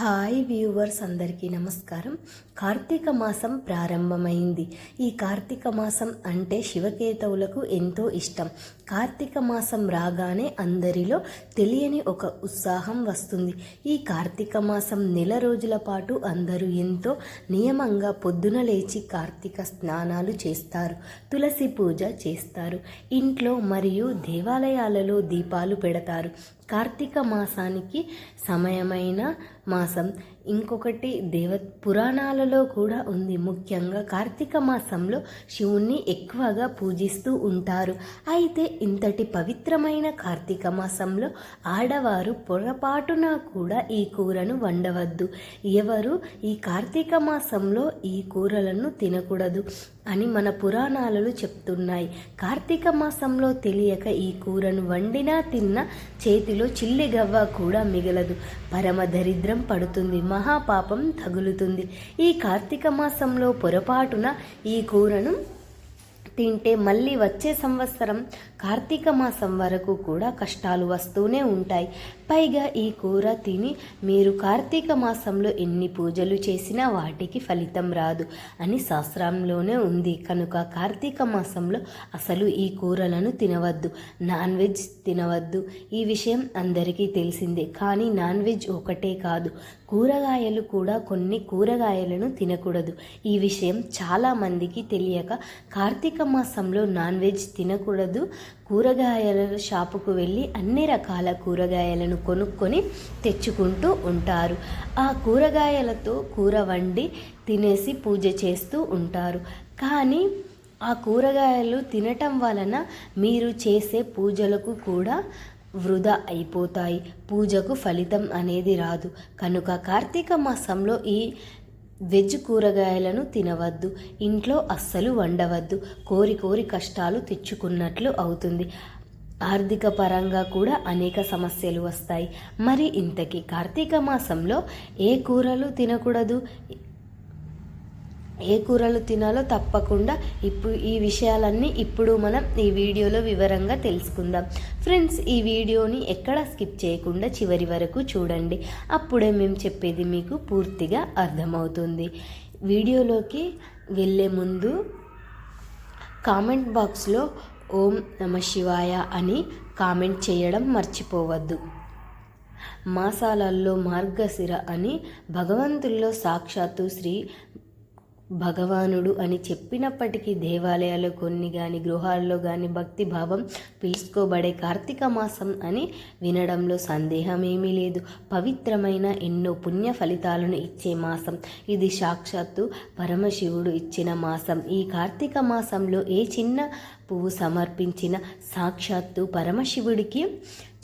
Hi viewers అందరికీ నమస్కారం. కార్తీక మాసం ప్రారంభమైంది. ఈ కార్తీక మాసం అంటే శివకేతవులకు ఎంతో ఇష్టం. కార్తీక మాసం రాగానే అందరిలో తెలియని ఒక ఉత్సాహం వస్తుంది. ఈ కార్తీక మాసం నెల రోజుల పాటు అందరూ ఎంతో నియమంగా పొద్దున లేచి కార్తీక స్నానాలు చేస్తారు తులసి పూజ చేస్తారు. ఇంట్లో మరియు దేవాలయాలలో దీపాలు పెడతారు. కార్తీక మాసానికి సమయమైన మాసం ఇంకొకటి దేవ పురాణాలలో కూడా ఉంది. ముఖ్యంగా కార్తీక మాసంలో శివుణ్ణి ఎక్కువగా పూజిస్తూ ఉంటారు. అయితే ఇంతటి పవిత్రమైన కార్తీక మాసంలో ఆడవారు పొరపాటున కూడా ఈ కూరను వండవద్దు. ఎవరు ఈ కార్తీక మాసంలో ఈ కూరలను తినకూడదు. అని మన పురాణాలలో చెప్తున్నాయి. కార్తీక మాసంలో తెలియక ఈ కూరను వండినా తిన్నా చేతిలో చిల్లిగవ్వ కూడా మిగలదు. పరమ దరిద్రం పడుతుంది మహాపాపం తగులుతుంది. ఈ కార్తీక మాసంలో పొరపాటున ఈ కూరను తింటే మళ్ళీ వచ్చే సంవత్సరం కార్తీక మాసం వరకు కూడా కష్టాలు వస్తూనే ఉంటాయి. పైగా ఈ కూర తిని మీరు కార్తీక మాసంలో ఎన్ని పూజలు చేసినా వాటికి ఫలితం రాదు అని శాస్త్రంలోనే ఉంది. కనుక కార్తీక మాసంలో అసలు ఈ కూరలను తినవద్దు. Non veg తినవద్దు. ఈ విషయం అందరికీ తెలిసిందే. కానీ నాన్ వెజ్ ఒకటే కాదు. కూరగాయలు కూడా కొన్ని కూరగాయలను తినకూడదు. ఈ విషయం చాలామందికి తెలియక కార్తీక మాసంలో నాన్ వెజ్ తినకూడదు. కూరగాయల షాపుకు వెళ్ళి అన్ని రకాల కూరగాయలను కొనుక్కొని తెచ్చుకుంటూ ఉంటారు. ఆ కూరగాయలతో కూర వండి తినేసి పూజ చేస్తూ ఉంటారు. కానీ ఆ కూరగాయలు తినటం వలన మీరు చేసే పూజలకు కూడా వృధా అయిపోతాయి. పూజకు ఫలితం అనేది రాదు. కనుక కార్తీక మాసంలో ఈ వెజ్ కూరగాయలను తినవద్దు. ఇంట్లో అస్సలు వండవద్దు. కోరి కోరి కష్టాలు తెచ్చుకున్నట్లు అవుతుంది. ఆర్థిక పరంగా కూడా అనేక సమస్యలు వస్తాయి. మరి ఇంతకీ కార్తీక మాసంలో ఏ కూరలు తినకూడదు? ఏ కూరలు తినాలో తప్పకుండా ఇప్పుడు ఈ విషయాలన్నీ ఇప్పుడు మనం ఈ వీడియోలో వివరంగా తెలుసుకుందాం. ఫ్రెండ్స్ ఈ వీడియోని ఎక్కడ స్కిప్ చేయకుండా చివరి వరకు చూడండి. అప్పుడే మేము చెప్పేది మీకు పూర్తిగా అర్థమవుతుంది. వీడియోలోకి వెళ్ళే ముందు కామెంట్ బాక్స్లో ఓం నమ శివాయ అని కామెంట్ చేయడం మర్చిపోవద్దు. మాసాలల్లో మార్గశిర అని భగవంతుల్లో సాక్షాత్తు శ్రీ భగవానుడు అని చెప్పినప్పటికీ దేవాలయాలు కొన్ని కానీ గృహాల్లో కానీ భక్తి భావం పిలుచుకోబడే కార్తీక మాసం అని వినడంలో సందేహం ఏమీ లేదు. పవిత్రమైన ఎన్నో పుణ్య ఫలితాలను ఇచ్చే మాసం. ఇది సాక్షాత్తు పరమశివుడు ఇచ్చిన మాసం. ఈ కార్తీక మాసంలో ఏ చిన్న పువ్వు సమర్పించిన సాక్షాత్తు పరమశివుడికి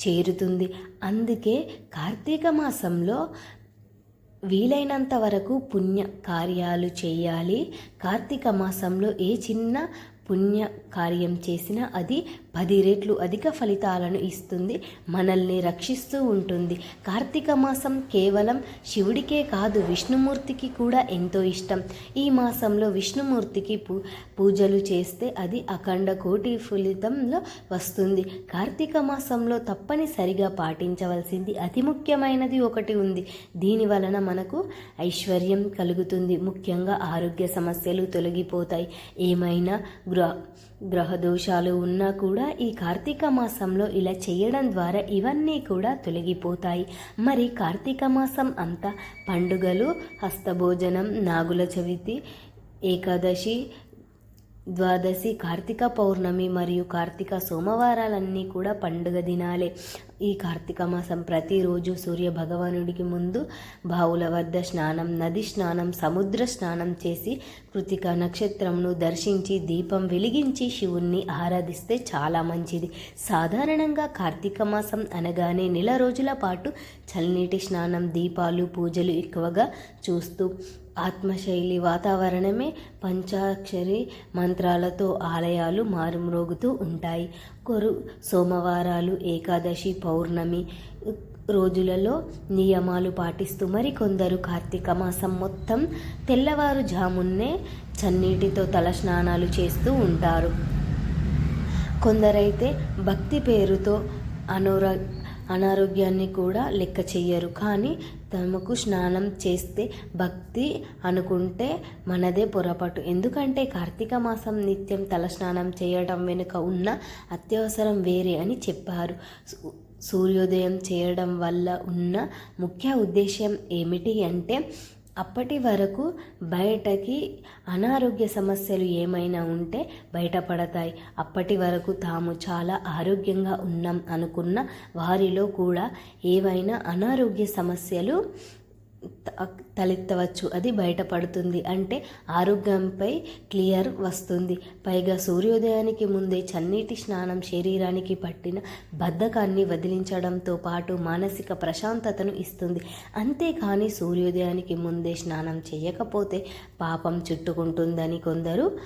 చేరుతుంది. అందుకే కార్తీక మాసంలో వీలైనంత వరకు పుణ్య కార్యాలు చేయాలి. కార్తీక మాసంలో ఏ చిన్న పుణ్య కార్యం చేసినా అది పది రెట్లు అధిక ఫలితాలను ఇస్తుంది మనల్ని రక్షిస్తూ ఉంటుంది. కార్తీక మాసం కేవలం శివుడికే కాదు విష్ణుమూర్తికి కూడా ఎంతో ఇష్టం. ఈ మాసంలో విష్ణుమూర్తికి పూ పూజలు చేస్తే అది అఖండ కోటి ఫలితంలో వస్తుంది. కార్తీక మాసంలో తప్పనిసరిగా పాటించవలసింది అతి ముఖ్యమైనది ఒకటి ఉంది. దీని వలన మనకు ఐశ్వర్యం కలుగుతుంది. ముఖ్యంగా ఆరోగ్య సమస్యలు తొలగిపోతాయి. ఏమైనా గ్రహ గ్రహదోషాలు ఉన్నా కూడా ఈ కార్తీక మాసంలో ఇలా చేయడం ద్వారా ఇవన్నీ కూడా తొలగిపోతాయి. మరి కార్తీక మాసం అంతా పండుగలు హస్తభోజనం నాగుల చవితి ఏకాదశి ద్వాదశి కార్తీక పౌర్ణమి మరియు కార్తీక సోమవారాలన్నీ కూడా పండుగ దినాలే. ఈ కార్తీక మాసం ప్రతిరోజు సూర్య భగవానుడికి ముందు బావుల వద్ద స్నానం నది స్నానం సముద్ర స్నానం చేసి కృతిక నక్షత్రంను దర్శించి దీపం వెలిగించి శివుణ్ణి ఆరాధిస్తే చాలా మంచిది. సాధారణంగా కార్తీక మాసం అనగానే నెల రోజుల పాటు చల్లనీటి స్నానం దీపాలు పూజలు ఎక్కువగా చూస్తూ ఆత్మశైలి వాతావరణమే పంచాక్షరి మంత్రాలతో ఆలయాలు మారుమ్రోగుతూ ఉంటాయి. కొరు సోమవారాలు ఏకాదశి పౌర్ణమి రోజులలో నియమాలు పాటిస్తూ మరికొందరు కార్తీక మాసం మొత్తం తెల్లవారుజామున్నే చన్నీటితో తల స్నానాలు చేస్తూ ఉంటారు. కొందరైతే భక్తి పేరుతో అనారో అనారోగ్యాన్ని కూడా లెక్క చెయ్యరు. కానీ తమకు స్నానం చేస్తే భక్తి అనుకుంటే మనదే పొరపాటు. ఎందుకంటే కార్తీక మాసం నిత్యం తలస్నానం చేయడం వెనుక ఉన్న అత్యవసరం వేరే అని చెప్పారు. సూర్యోదయం చేయడం వల్ల ఉన్న ముఖ్య ఉద్దేశం ఏమిటి అంటే అప్పటి వరకు బయటకి అనారోగ్య సమస్యలు ఏమైనా ఉంటే బయటపడతాయి. అప్పటి వరకు తాము చాలా ఆరోగ్యంగా ఉన్నాం అనుకున్న వారిలో కూడా ఏవైనా అనారోగ్య సమస్యలు తలెత్తవచ్చు. అది బయటపడుతుంది. అంటే ఆరోగ్యంపై క్లియర్ వస్తుంది. పైగా సూర్యోదయానికి ముందే చన్నీటి స్నానం శరీరానికి పట్టిన బద్ధకాన్ని వదిలించడంతో పాటు మానసిక ప్రశాంతతను ఇస్తుంది. అంతేకాని సూర్యోదయానికి ముందే స్నానం చేయకపోతే పాపం చుట్టుకుంటుందని కొందరు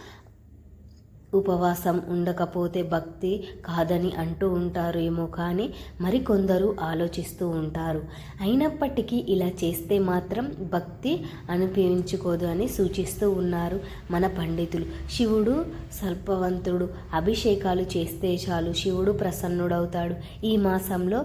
ఉపవాసం ఉండకపోతే భక్తి కాదని అంటూ ఉంటారు ఏమో కానీ మరికొందరు ఆలోచిస్తూ ఉంటారు. అయినప్పటికీ ఇలా చేస్తే మాత్రం భక్తి అనిపించుకోదు అని సూచిస్తూ ఉన్నారు మన పండితులు. శివుడు సర్పవంతుడు అభిషేకాలు చేస్తే చాలు శివుడు ప్రసన్నుడవుతాడు. ఈ మాసంలో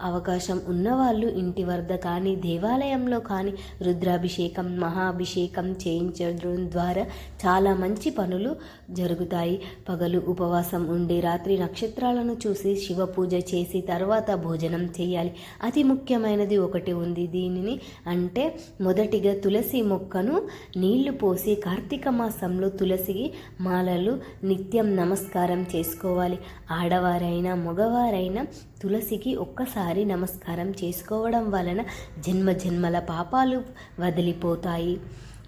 అవకాశం ఉన్నవాళ్ళు ఇంటి వద్ద కానీ దేవాలయంలో కానీ రుద్రాభిషేకం మహాభిషేకం చేయించడం ద్వారా చాలా మంచి పనులు జరుగుతాయి. పగలు ఉపవాసం ఉండి రాత్రి నక్షత్రాలను చూసి శివ పూజ చేసి తర్వాత భోజనం చేయాలి. అతి ముఖ్యమైనది ఒకటి ఉంది దీనిని అంటే మొదటిగా తులసి మొక్కను నీళ్ళు పోసి కార్తీక మాసంలో తులసి మాలలు నిత్యం నమస్కారం చేసుకోవాలి. ఆడవారైనా మగవారైనా తులసికి ఒక్కసారి నమస్కారం చేసుకోవడం వలన జన్మ జన్మల పాపాలు వదిలిపోతాయి.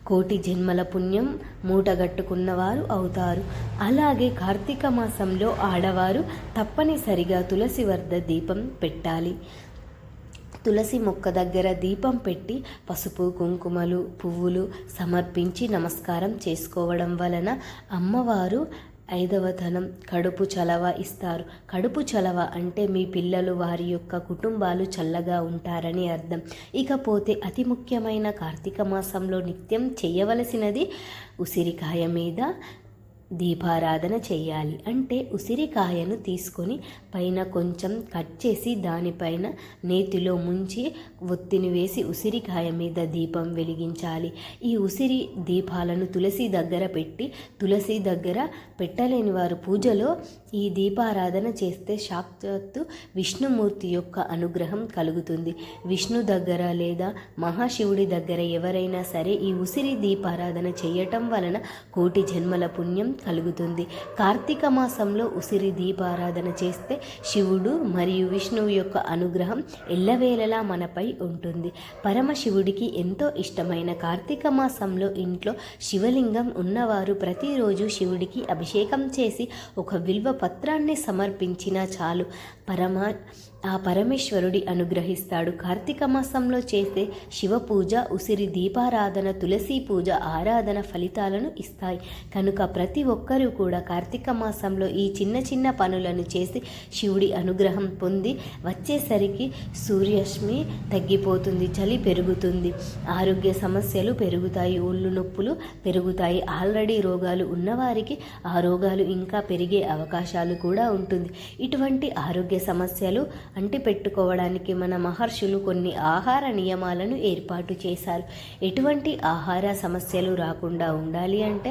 కోటి జన్మల పుణ్యం మూటగట్టుకున్నవారు అవుతారు. అలాగే కార్తీక మాసంలో ఆడవారు తప్పనిసరిగా తులసి వద్ద దీపం పెట్టాలి. తులసి మొక్క దగ్గర దీపం పెట్టి పసుపు కుంకుమలు పువ్వులు సమర్పించి నమస్కారం చేసుకోవడం వలన అమ్మవారు ఐదవతనం కడుపు చలవ ఇస్తారు. కడుపు చలవ అంటే మీ పిల్లలు వారి యొక్క కుటుంబాలు చల్లగా ఉంటారని అర్థం. ఇకపోతే అతి ముఖ్యమైన కార్తీక మాసంలో నిత్యం చేయవలసినది ఉసిరికాయ మీద దీపారాధన చేయాలి. అంటే ఉసిరికాయను తీసుకొని పైన కొంచెం కట్ చేసి దానిపైన నేతిలో ముంచి ఒత్తిని వేసి ఉసిరికాయ మీద దీపం వెలిగించాలి. ఈ ఉసిరి దీపాలను తులసి దగ్గర పెట్టి తులసి దగ్గర పెట్టలేని వారు పూజలో ఈ దీపారాధన చేస్తే సాక్షాత్తు విష్ణుమూర్తి యొక్క అనుగ్రహం కలుగుతుంది. విష్ణు దగ్గర లేదా మహాశివుడి దగ్గర ఎవరైనా సరే ఈ ఉసిరి దీపారాధన చేయటం వలన కోటి జన్మల పుణ్యం కలుగుతుంది. కార్తీక మాసంలో ఉసిరి దీపారాధన చేస్తే శివుడు మరియు విష్ణువు యొక్క అనుగ్రహం ఎల్లవేళలా మనపై ఉంటుంది. పరమశివుడికి ఎంతో ఇష్టమైన కార్తీక మాసంలో ఇంట్లో శివలింగం ఉన్నవారు ప్రతిరోజు శివుడికి అభిషేకం చేసి ఒక విల్వ పత్రాన్ని సమర్పించినా చాలు. పరమ ఆ పరమేశ్వరుడి అనుగ్రహిస్తాడు. కార్తీక మాసంలో చేసే శివ పూజ ఉసిరి దీపారాధన తులసి పూజ ఆరాధన ఫలితాలను ఇస్తాయి. కనుక ప్రతి ఒక్కరూ కూడా కార్తీక మాసంలో ఈ చిన్న చిన్న పనులను చేసి శివుడి అనుగ్రహం పొంది వచ్చేసరికి సూర్యరశ్మి తగ్గిపోతుంది చలి పెరుగుతుంది ఆరోగ్య సమస్యలు పెరుగుతాయి ఒళ్ళు నొప్పులు పెరుగుతాయి. ఆల్రెడీ రోగాలు ఉన్నవారికి ఆ రోగాలు ఇంకా పెరిగే అవకాశాలు కూడా ఉంటుంది. ఇటువంటి ఆరోగ్య సమస్యలు అంటి పెట్టుకోవడానికి మన మహర్షులు కొన్ని ఆహార నియమాలను ఏర్పాటు చేశారు. ఎటువంటి ఆహార సమస్యలు రాకుండా ఉండాలి అంటే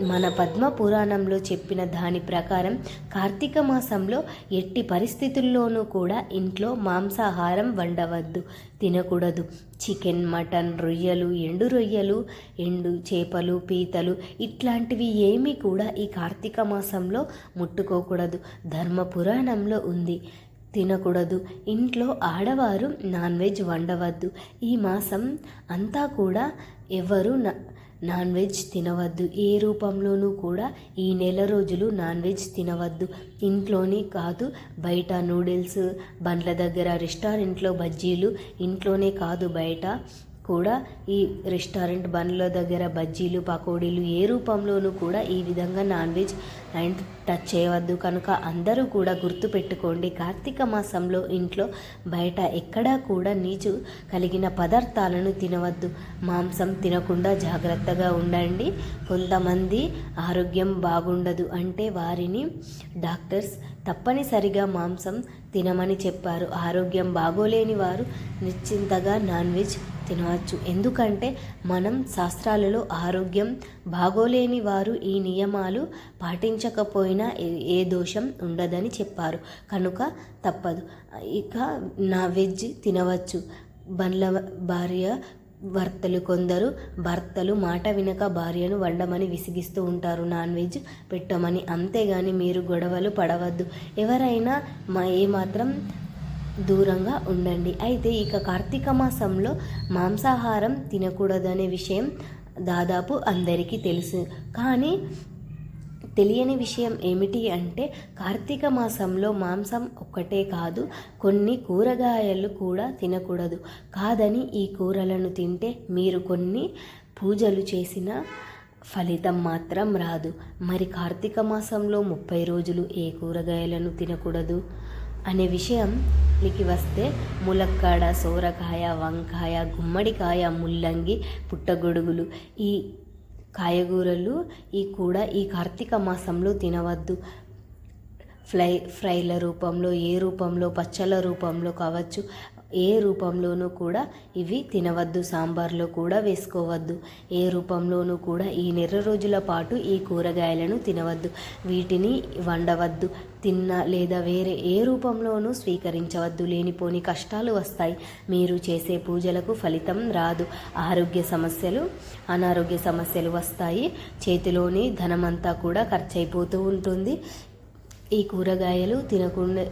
మన పద్మ పురాణంలో చెప్పిన దాని ప్రకారం కార్తీక మాసంలో ఎట్టి పరిస్థితుల్లోనూ కూడా ఇంట్లో మాంసాహారం వండవద్దు తినకూడదు. చికెన్ మటన్ రొయ్యలు ఎండు రొయ్యలు ఎండు చేపలు పీతలు ఇట్లాంటివి ఏమీ కూడా ఈ కార్తీక మాసంలో ముట్టుకోకూడదు. ధర్మ పురాణంలో ఉంది. తినకూడదు. ఇంట్లో ఆడవారు నాన్ వెజ్ వండవద్దు. ఈ మాసం అంతా కూడా ఎవరు నా- నాన్ వెజ్ తినవద్దు. ఏ రూపంలోనూ కూడా ఈ నెల రోజులు నాన్ వెజ్ తినవద్దు. ఇంట్లోనే కాదు బయట నూడిల్స్ బండ్ల దగ్గర రెస్టారెంట్లో బజ్జీలు ఇంట్లోనే కాదు బయట. కూడా ఈ రెస్టారెంట్ బండ్ల దగ్గర బజ్జీలు పకోడీలు ఏ రూపంలోనూ కూడా ఈ విధంగా నాన్ వెజ్ అండ్ టచ్ చేయవద్దు. కనుక అందరూ కూడా గుర్తుపెట్టుకోండి కార్తీక మాసంలో ఇంట్లో బయట ఎక్కడా కూడా నీచు కలిగిన పదార్థాలను తినవద్దు. మాంసం తినకుండా జాగ్రత్తగా ఉండండి. కొంతమంది ఆరోగ్యం బాగుండదు అంటే వారిని డాక్టర్స్ తప్పనిసరిగా మాంసం తినమని చెప్పారు. ఆరోగ్యం బాగోలేని వారు నిశ్చింతగా నాన్ వెజ్ తినవచ్చు. ఎందుకంటే మనం శాస్త్రాలలో ఆరోగ్యం బాగోలేని వారు ఈ నియమాలు పాటించకపోయినా ఏ- ఏ దోషం ఉండదని చెప్పారు. కనుక తప్పదు. ఇక నా వెజ్ తినవచ్చు. బండ్ల భార్య భర్తలు కొందరు భర్తలు మాట వినక భార్యను వండమని విసిగిస్తూ ఉంటారు. నాన్ వెజ్ పెట్టమని. అంతేగాని మీరు గొడవలు పడవద్దు. ఎవరైనా మా ఏమాత్రం దూరంగా ఉండండి. అయితే ఇక కార్తీక మాసంలో మాంసాహారం తినకూడదనే విషయం దాదాపు అందరికీ తెలుసు. కానీ తెలియని విషయం ఏమిటి అంటే కార్తీక మాసంలో మాంసం ఒక్కటే కాదు కొన్ని కూరగాయలు కూడా తినకూడదు. కాదని ఈ కూరలను తింటే మీరు కొన్ని పూజలు చేసిన ఫలితం మాత్రం రాదు. మరి కార్తీక మాసంలో ముప్పై రోజులు ఏ కూరగాయలను తినకూడదు? అనే విషయంకి వస్తే ములక్కాడ సోరకాయ వంకాయ గుమ్మడికాయ ముల్లంగి పుట్టగొడుగులు ఈ కాయగూరలు ఈ కూడా ఈ కార్తీక మాసంలో తినవద్దు. ఫ్లై ఫ్రైల రూపంలో ఏ రూపంలో పచ్చళ్ళ రూపంలో కావచ్చు. ఏ రూపంలోనూ కూడా ఇవి తినవద్దు సాంబార్లో కూడా వేసుకోవద్దు. ఏ రూపంలోనూ కూడా ఈ నెల రోజుల పాటు ఈ కూరగాయలను తినవద్దు. వీటిని వండవద్దు తిన్న లేదా వేరే ఏ రూపంలోనూ స్వీకరించవద్దు. లేనిపోని కష్టాలు వస్తాయి. మీరు చేసే పూజలకు ఫలితం రాదు. ఆరోగ్య సమస్యలు అనారోగ్య సమస్యలు వస్తాయి. చేతిలోని ధనమంతా కూడా ఖర్చు అయిపోతూ ఉంటుంది. ఈ కూరగాయలు తినకుండా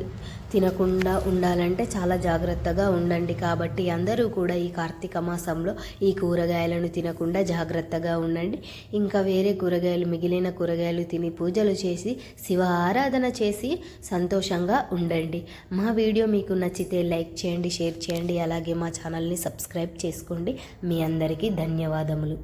తినకుండా ఉండాలంటే చాలా జాగ్రత్తగా ఉండండి. కాబట్టి అందరూ కూడా ఈ కార్తీక మాసంలో ఈ కూరగాయలను తినకుండా జాగ్రత్తగా ఉండండి. ఇంకా వేరే కూరగాయలు మిగిలిన కూరగాయలు తిని పూజలు చేసి శివ ఆరాధన చేసి సంతోషంగా ఉండండి. మా వీడియో మీకు నచ్చితే లైక్ చేయండి షేర్ చేయండి. అలాగే మా ఛానల్ని సబ్స్క్రైబ్ చేసుకోండి. మీ అందరికీ ధన్యవాదములు.